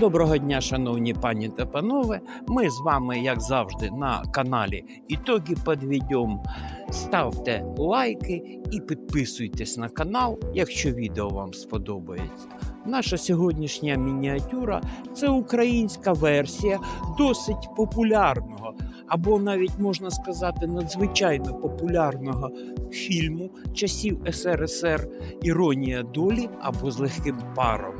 Доброго дня, шановні пані та панове. Ми з вами, як завжди, на каналі Ітоги підведем. Ставте лайки і підписуйтесь на канал, якщо відео вам сподобається. Наша сьогоднішня мініатюра це українська версія досить популярного, або навіть можна сказати, надзвичайно популярного фільму часів СРСР Іронія долі або з легким паром.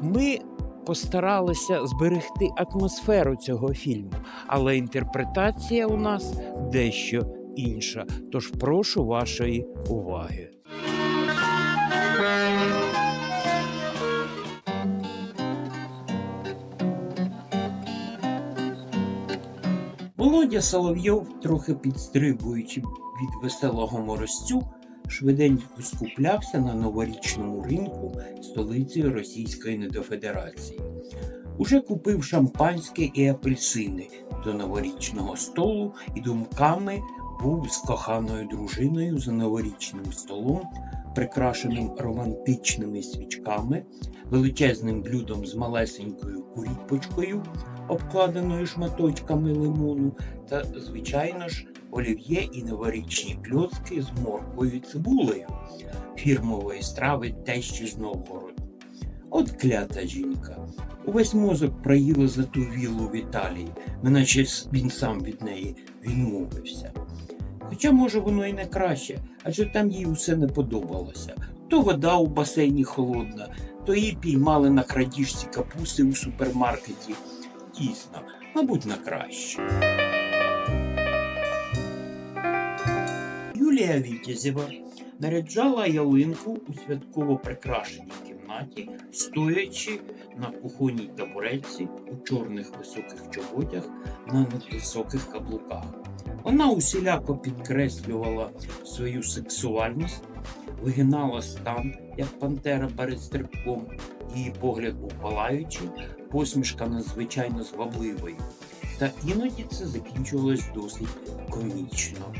Ми постаралися зберегти атмосферу цього фільму, але інтерпретація у нас дещо інша. Тож прошу вашої уваги. Володя Соловйов, трохи підстрибуючи від веселого морозцю, швиденько скуплявся на новорічному ринку столиці Російської недофедерації. Уже купив шампанське і апельсини до новорічного столу і думками був з коханою дружиною за новорічним столом, прикрашеним романтичними свічками, величезним блюдом з малесенькою куріпочкою, обкладеною шматочками лимону, та, звичайно ж, олів'є і новорічні кльоцки з морквою і цибулею, фірмової страви тещі з Новгороду. От клята жінка. Увесь мозок проїла за ту віллу в Італії, неначе він сам від неї відмовився. Хоча, може, воно і не краще, адже там їй усе не подобалося. То вода у басейні холодна, то її піймали на крадіжці капусти у супермаркеті. Дійсно, мабуть, на краще. Юлія Вітязєва наряджала ялинку у святково прикрашеній кімнаті, стоячи на кухонній табуретці у чорних високих чоботях на надвисоких каблуках. Вона усіляко підкреслювала свою сексуальність, вигинала стан, як пантера перед стрибком. Її погляд був палаючий, посмішка надзвичайно звабливою. Та іноді це закінчувалось досить комічно.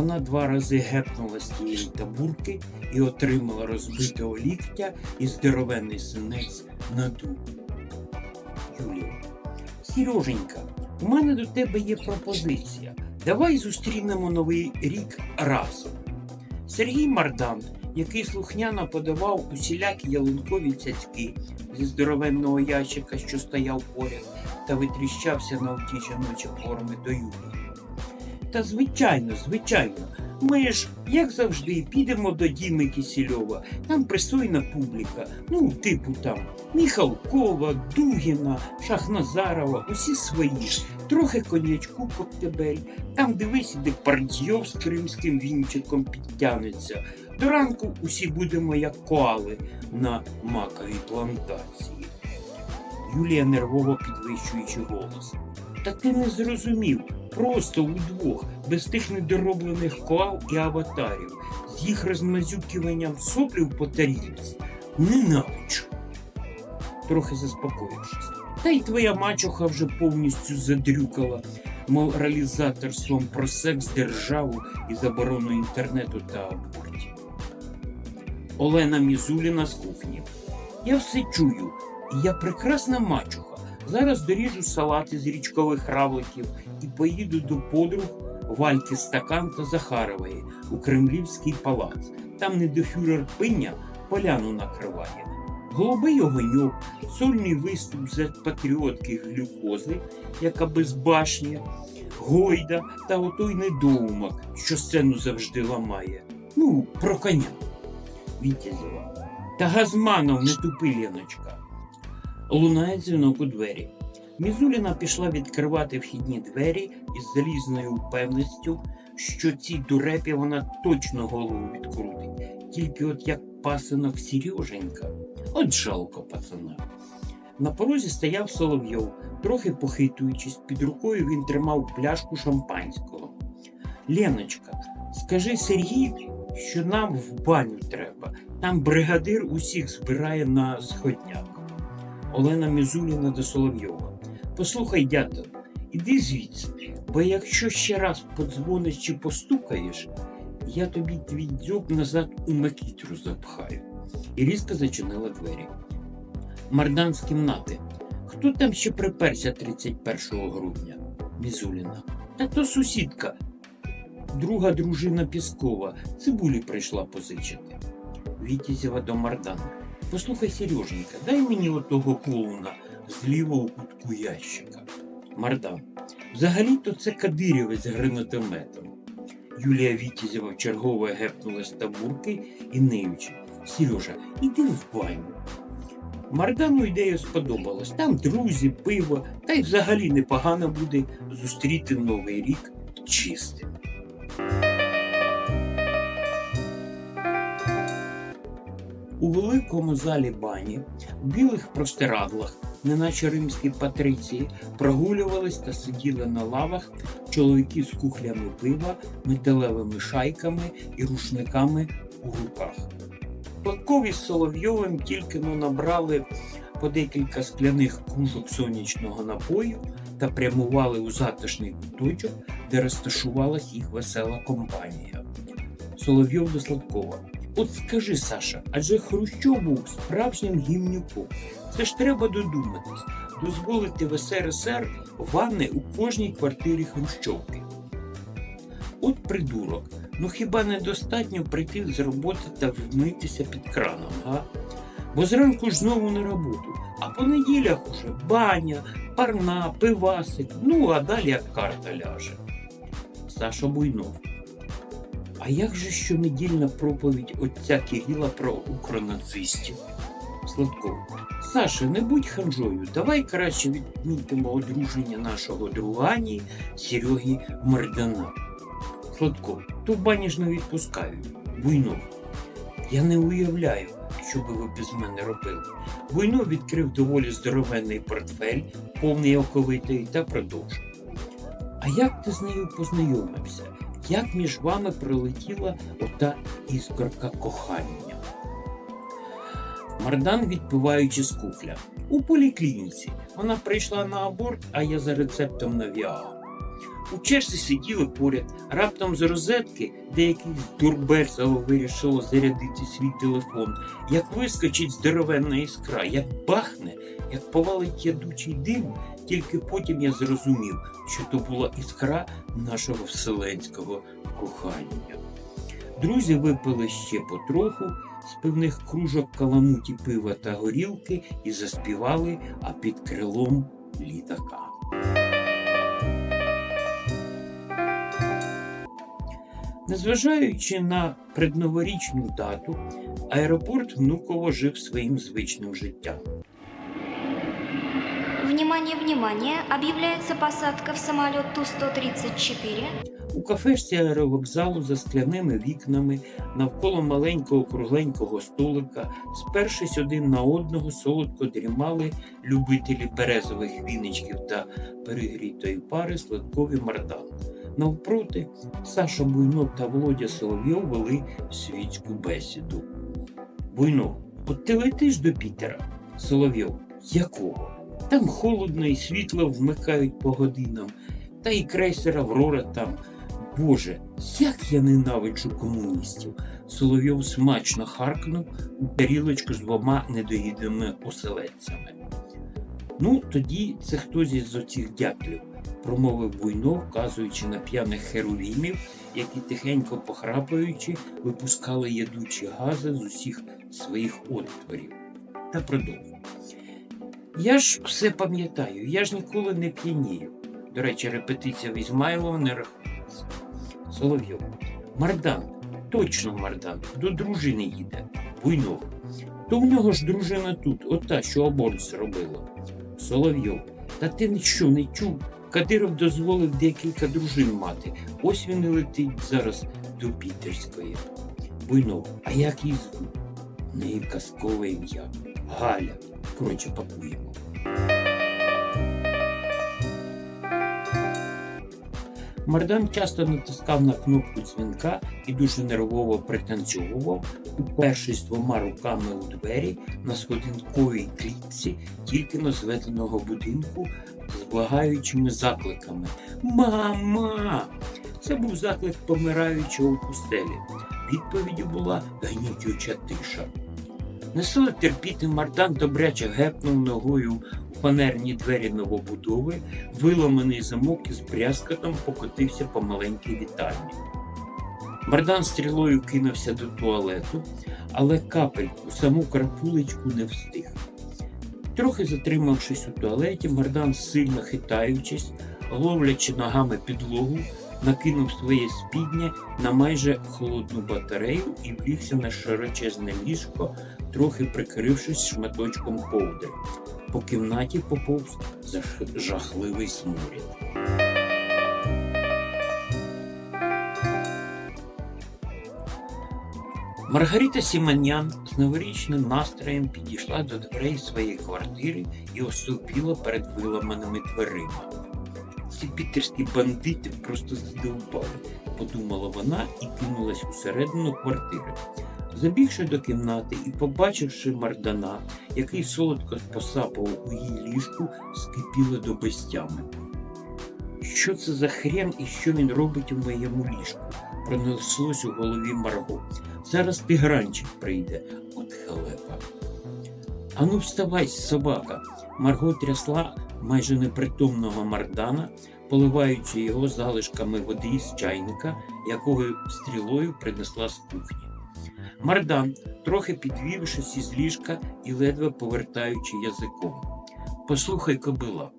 Вона два рази гепнула з тієї табурки і отримала розбитого ліктя і здоровенний синець на дубі. Юлія. Сереженька, у мене до тебе є пропозиція. Давай зустрінемо новий рік разом. Сергій Мардан, який слухняно подавав усілякі ялинкові цяцьки зі здоровенного ящика, що стояв поряд, та витріщався на оті жіночі форми до Юлії. Та звичайно, звичайно, ми ж, як завжди, підемо до Діми Кісільова. Там пристойна публіка. Ну, типу там Міхалкова, Дугіна, Шахназарова, усі свої. Трохи конячку коктебель. Там дивись, де Пардьйов з кримським вінчиком підтягнеться. До ранку усі будемо як коали на маковій плантації. Юлія нервово підвищуючи голос. Та ти не зрозумів. Просто удвох, без тих недороблених коал і аватарів, з їх розмазюкуванням соплів по тарілці. Ненавиджу. Трохи заспокоївшись. Та й твоя мачуха вже повністю задрюкала моралізаторством про секс, державу і заборону інтернету та абортів. Олена Мізуліна з кухні. Я все чую, я прекрасна мачуха. Зараз доріжу салати з річкових равликів і поїду до подруг Вальки Стакан та Захарової у Кремлівський палац. Там недофюрер пиня поляну накриває. Голубий огоньок, сольний виступ з патріотки глюкози, яка безбашня, гойда та отой недоумок, що сцену завжди ламає. Ну, про коня. Вітязєва. Та Газманов не тупи, Леночка. Лунає дзвінок у двері. Мізуліна пішла відкривати вхідні двері із залізною впевненістю, що цій дурепі вона точно голову відкрутить. Тільки от як пасинок Сереженька. От жалко пацана. На порозі стояв Соловйов, трохи похитуючись, під рукою він тримав пляшку шампанського. Леночка, скажи Сергію, що нам в баню треба. Там бригадир усіх збирає на сходняк. Олена Мізуліна до Соловйова. Послухай, дядо, іди звідси, бо якщо ще раз подзвониш чи постукаєш, я тобі твій дзьоб назад у макітру запхаю. І різко зачинила двері. Мардан з кімнати. хто там ще приперся 31 грудня? Мізуліна. Та то сусідка. Друга дружина Піскова. Цибулі прийшла позичити. Вітязєва до Мардана. Послухай, Сереженька, дай мені отого клоуна з лівого кутку ящика. Мардан. Взагалі-то це Кадирєвець з гранатометом. Юлія Вітязєва вчергове гепнула з табурки і неючи. Сережа, іди в баню. Мардану ідея сподобалась. Там друзі, пиво, та й взагалі непогано буде зустріти новий рік чистим. У великому залі бані, в білих простирадлах, неначе римські патриції, прогулювались та сиділи на лавах чоловіки з кухлями пива, металевими шайками і рушниками у руках. Паткові з Соловйовим тільки но набрали по декілька скляних кружок сонячного напою та прямували у затишний куточок, де розташувалась їх весела компанія. Соловйов до Сладкова. От скажи, Саша, адже Хрущов був справжнім гімнюком. Це ж треба додуматись, дозволити в СРСР ванни у кожній квартирі Хрущовки. От придурок, ну хіба недостатньо прийти з роботи та вмитися під краном, га? Бо зранку ж знову на роботу, а по неділях уже баня, парна, пивасик, ну а далі як карта ляже. Саша Буйнов. А як же щонедільна проповідь отця Кирила про укронацистів? Сладков. Саша, не будь ханжою, давай краще відмітимо одруження нашого другані Сереги Мардана. Сладков, то бані ж не відпускають. Буйнов. Я не уявляю, що би ви без мене робили. Буйнов відкрив доволі здоровенний портфель, повний оковитий, та продовжив. А як ти з нею познайомився? Як між вами прилетіла ота іскорка кохання? Мардан, відпиваючи з кухля. У поліклініці. Вона прийшла на аборт, а я за рецептом на Віагру. У черзі сиділи поряд, раптом з розетки, де якийсь дурберзово вирішило зарядити свій телефон, як вискочить здоровенна іскра, як бахне, як повалить ядучий дим, тільки потім я зрозумів, що то була іскра нашого вселенського кохання. Друзі випили ще потроху з пивних кружок каламуті пива та горілки і заспівали, а під крилом літака. Незважаючи на предноворічну дату, аеропорт Внуково жив своїм звичним життям. Внимание, внимание! Объявляется посадка в самолет Ту-134. У кафешці аеровокзалу за скляними вікнами навколо маленького кругленького столика, спершись один на одного, солодко дрімали любителі березових віничків та перегрітої пари сладкові мардан. Навпроти Саша Буйнов та Володя Соловйов вели світську бесіду. Буйнов, от ти летиш до Пітера? Соловйов, якого? Там холодно і світло вмикають по годинам, та і крейсер Аврора там. Боже, як я ненавиджу комуністів. Соловйов смачно харкнув у тарілочку з двома недоїдними оселедцями. Ну, тоді це хтось із оцих дятлів, промовив Буйнов, вказуючи на п'яних херувімів, які тихенько похрапуючи, випускали ядучі гази з усіх своїх отворів. Та продовжив. Я ж все пам'ятаю, я ж ніколи не п'янію. До речі, репетиція в Ізмайлова не рахується. Соловйов. Мардан, точно Мардан, до дружини їде. Буйнов. То в нього ж дружина тут, ота, що аборт зробила. Соловйов. Та ти що не чув? Кадиров дозволив декілька дружин мати. Ось він і летить зараз до Пітерської. Буйнов. А як її звуть? Неї казкове ім'я. Галя. Коротше, пакуємо. Мардан часто натискав на кнопку дзвінка і дуже нервово пританцьовував, упершись двома руками у двері на сходинковій клітці тільки но зведеного будинку з благаючими закликами. Мама! Це був заклик помираючого у пустелі. Відповіддю була гнітюча тиша. Несила терпіти Мардан добряче гепнув ногою у фанерні двері новобудови, виламаний замок із брязкотом покотився по маленькій вітальні. Мардан стрілою кинувся до туалету, але капельку, саму крапулечку не встиг. Трохи затримавшись у туалеті, Мардан, сильно хитаючись, ловлячи ногами підлогу, накинув своє спідня на майже холодну батарею і влігся на широчезне ліжко, трохи прикрившись шматочком ковдри. По кімнаті поповз жахливий сморід. Маргарита Сіманян з новорічним настроєм підійшла до дверей своєї квартири і остовпіла перед виламаними дверима. Ці пітерські бандити просто задовбали, подумала вона і кинулась усередину квартири. Забігши до кімнати і побачивши Мардана, який солодко посапав у її ліжку, скипіла до безтями. Що це за хрен і що він робить у моєму ліжку? Пронеслось у голові Марго. Зараз тигранчик прийде. От халепа. Ану, вставай, собака. Марго трясла майже непритомного Мардана, поливаючи його залишками води з чайника, якого стрілою принесла з кухні. Мардан, трохи підвівшись із ліжка і ледве повертаючи язиком. Послухай, кобила,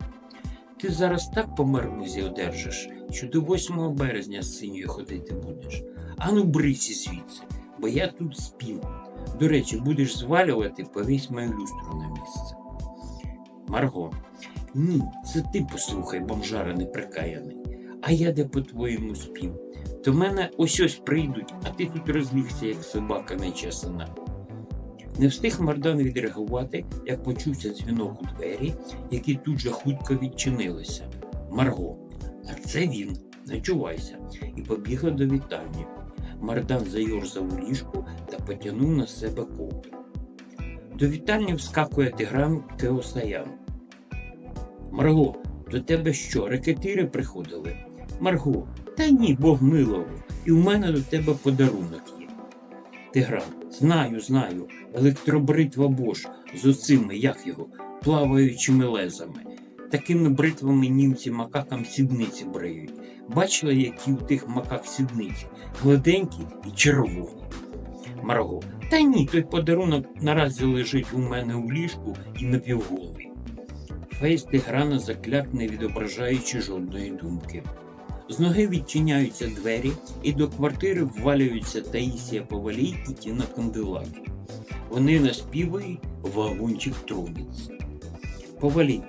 ти зараз так по мармузі одержиш, що до 8 березня з синьою ходити будеш. Ану, брися звідси, бо я тут спів. До речі, будеш звалювати, повісь мою люстру на місце. Марго, ні, це ти послухай, бомжара неприкаяний. А я де по-твоєму спів? До мене ось ось прийдуть, а ти тут розлігся, як собака нечесана. Не встиг Мардан відреагувати, як почувся дзвінок у двері, які тут же хутко відчинилися. Марго, а це він, не чувайся, і побігла до вітальні. Мардан зайорзав у ліжку та потягнув на себе ковдру. До вітальні вскакує Тигран Кеосаян. Марго, до тебе що, рекетири приходили? Марго, та ні, Бог милував, і в мене до тебе подарунок є. Тигран, знаю, знаю, електробритва Бош з оцими, як його, плаваючими лезами. Такими бритвами німці макакам сідниці бриють. Бачила, які у тих макак сідниці, гладенькі і червоні. Марго, та ні, той подарунок наразі лежить у мене у ліжку і напівголий. Фейс Тиграна закляк, не відображаючи жодної думки. З ноги відчиняються двері, і до квартири ввалюються Таїсія Повалій і Тіна Канделаки. Вони наспівають вагончик трубіць. Повалій,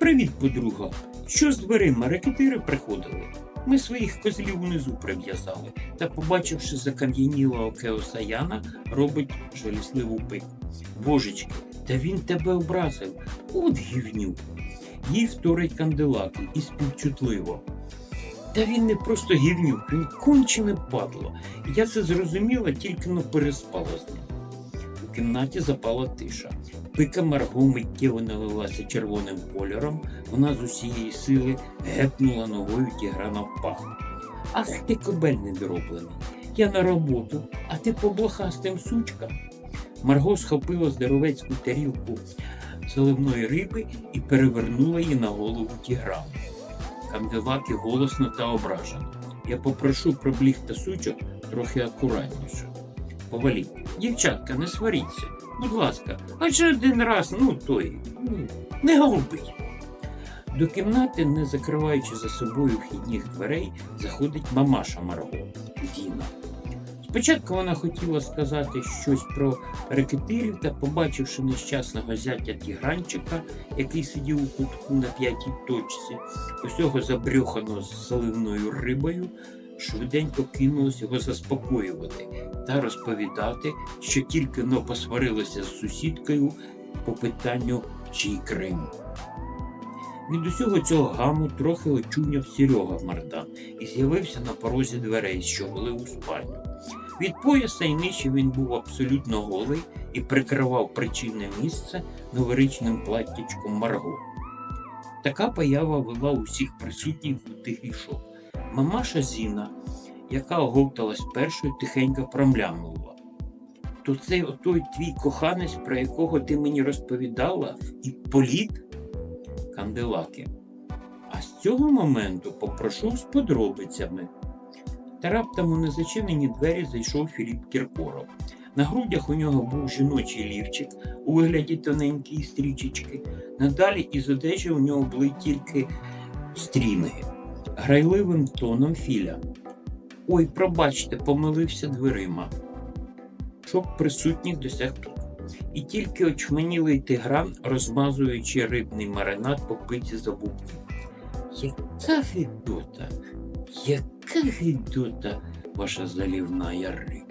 привіт, подруга. Що з дверима рекетири приходили? Ми своїх козлів унизу прив'язали та, побачивши закам'янілого Кеосаяна, робить жалісливу пику. Божечки, та він тебе образив. От гівнюк. Їй вторить канделаки і співчутливо. Та він не просто гівнюк, він кончене падло. Я це зрозуміла, тільки но переспала з ним. Кімнаті запала тиша. Пика Марго миттєво налилася червоним кольором, вона з усієї сили гепнула ногою тіграна в пах. Ах ти кобель недороблений. Я на роботу, а ти по блохастим сучкам. Марго схопила здоровецьку тарілку заливної риби і перевернула її на голову тіграну. Канделаки голосно та ображено. Я попрошу про та сучок трохи акуратніше. Повалі, дівчатка, не сваріться. Будь ласка, адже один раз, ну той, ну, не голубий. До кімнати, не закриваючи за собою вхідних дверей, заходить мамаша Марго Діна. Спочатку вона хотіла сказати щось про рекетирів та, побачивши нещасного зятя тігранчика, який сидів у кутку на п'ятій точці, усього забрьохано з заливною рибою, швиденько кинулась його заспокоювати та розповідати, що тільки но посварилася з сусідкою по питанню чий Крим. Від усього цього гаму трохи очуняв Серега Мардан і з'явився на порозі дверей, що вели у спальню. Від пояса й нижче він був абсолютно голий і прикривав причинне місце новорічним платтячком Марго. Така поява вела усіх присутніх у тихий шок. Мамаша Зіна, яка оговталась першою, тихенько промлямувала. То це отой твій коханець, про якого ти мені розповідала, і політ? канделаки. А з цього моменту попрошу з подробицями. Та раптом у незачинені двері зайшов Філіп Кіркоров. На грудях у нього був жіночий лівчик у вигляді тоненької стрічечки. Надалі із одежі у нього були тільки стрінги. Грайливим тоном Філя. Ой, пробачте, помилився дверима. Щоб присутніх досяг тут. І тільки очманілий тигран, розмазуючи рибний маринад по пиці забубки. Яка гидота, яка гидота ваша залівна риба.